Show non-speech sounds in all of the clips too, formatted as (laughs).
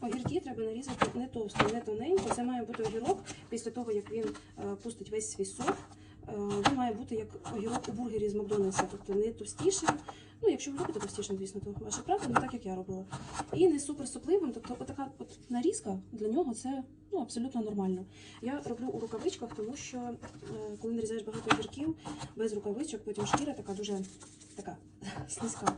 Огірки треба нарізати не товсто, не тоненько. Це має бути огірок після того, як він е, пустить весь свій сок. е, Він має бути як огірок у бургері з Макдональдса, тобто не товстішим. Ну, якщо ви робите товстішим, звісно, то ваше право, не так як я робила. І не супер сопливим. Тобто, отака от нарізка для нього це ну, абсолютно нормально. Я роблю у рукавичках, тому що е, коли нарізаєш багато огірків без рукавичок, потім шкіра така дуже така (laughs) слизька.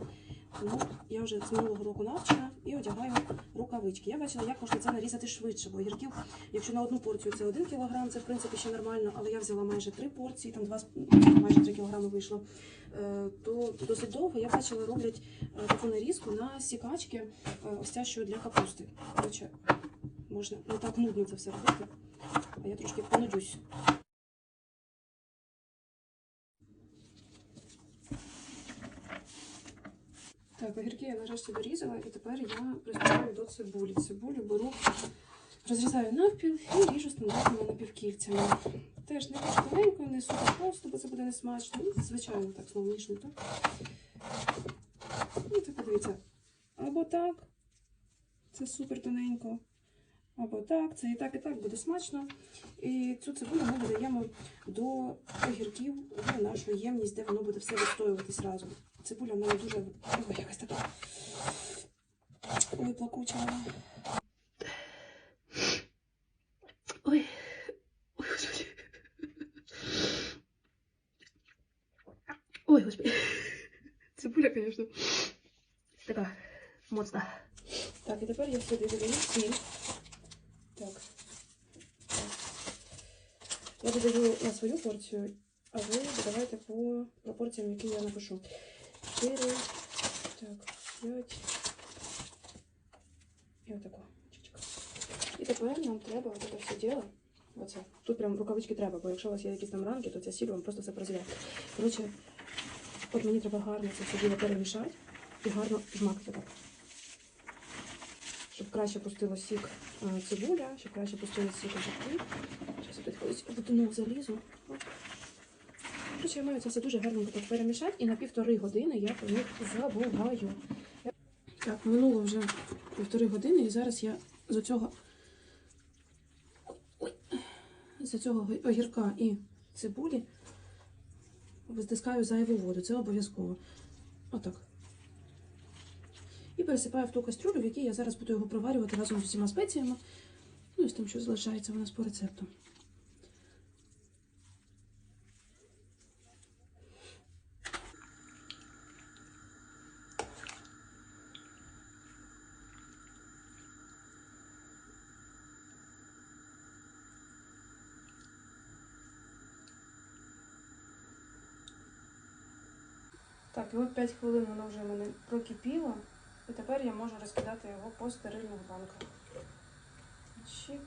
Тому я вже з минулого року навчена і одягаю рукавички. Я бачила, як можна це нарізати швидше, бо огірків, якщо на одну порцію це 1 кг, це в принципі ще нормально, але я взяла майже 3 порції, там 2, майже 3 кг вийшло. Е, То досить довго я бачила, роблять е, таку нарізку на сікачки, е, ось ця, що для капусти. Можна не так нудно це все робити, а я трошки понудюсь. Так, огірки я нарешті дорізала, і тепер я приступаю до цибулі. Цибулю беру, розрізаю навпіл і ріжу стандартними напівкільцями. Теж не дуже тоненько, не супер просто, бо це буде не смачно. Ну, звичайно, так знову ніжно, так? І так подивіться. Або так, це супер тоненько. Або так, це і так, і так буде смачно. І цю цибулю ми додаємо до огірків в нашу ємність, де воно буде все відстоюватись разом. Цибуля в мене дуже ой, якась така. Ой, плакуча. Ой. Ой, господи. Ой, господи. Цибуля, звісно, така моцна. Так, і тепер я сюди додаю сіль. Так. Я додаю на свою порцію, а ви додавайте по пропорціям, які я напишу. 4, так, 5. І отако. І тепер нам треба це все діло. Оце. Тут прям рукавички треба, бо якщо у вас є якісь там ранки, то ця сіль вам просто все прозіляє. Коротше, от мені треба гарно це все діло перемішати і гарно жмакати так. Щоб краще пустило сік е, цибуля, щоб краще пустило сік огірки. Тут колись в дно залізу. Оп. Я маю це все дуже гарненько так перемішати, і на півтори години я про них забуваю. Так, минуло вже півтори години, і зараз я з цього з цього огірка і цибулі вистискаю зайву воду. Це обов'язково. Отак. І пересипаю в ту кастрюлю, в якій я зараз буду його проварювати разом з усіма спеціями. Ну і з тим, що залишається у нас по рецепту. Так, і от 5 хвилин воно вже в мене прокипіло. І тепер я можу розкидати його по стерильних банках. Чик.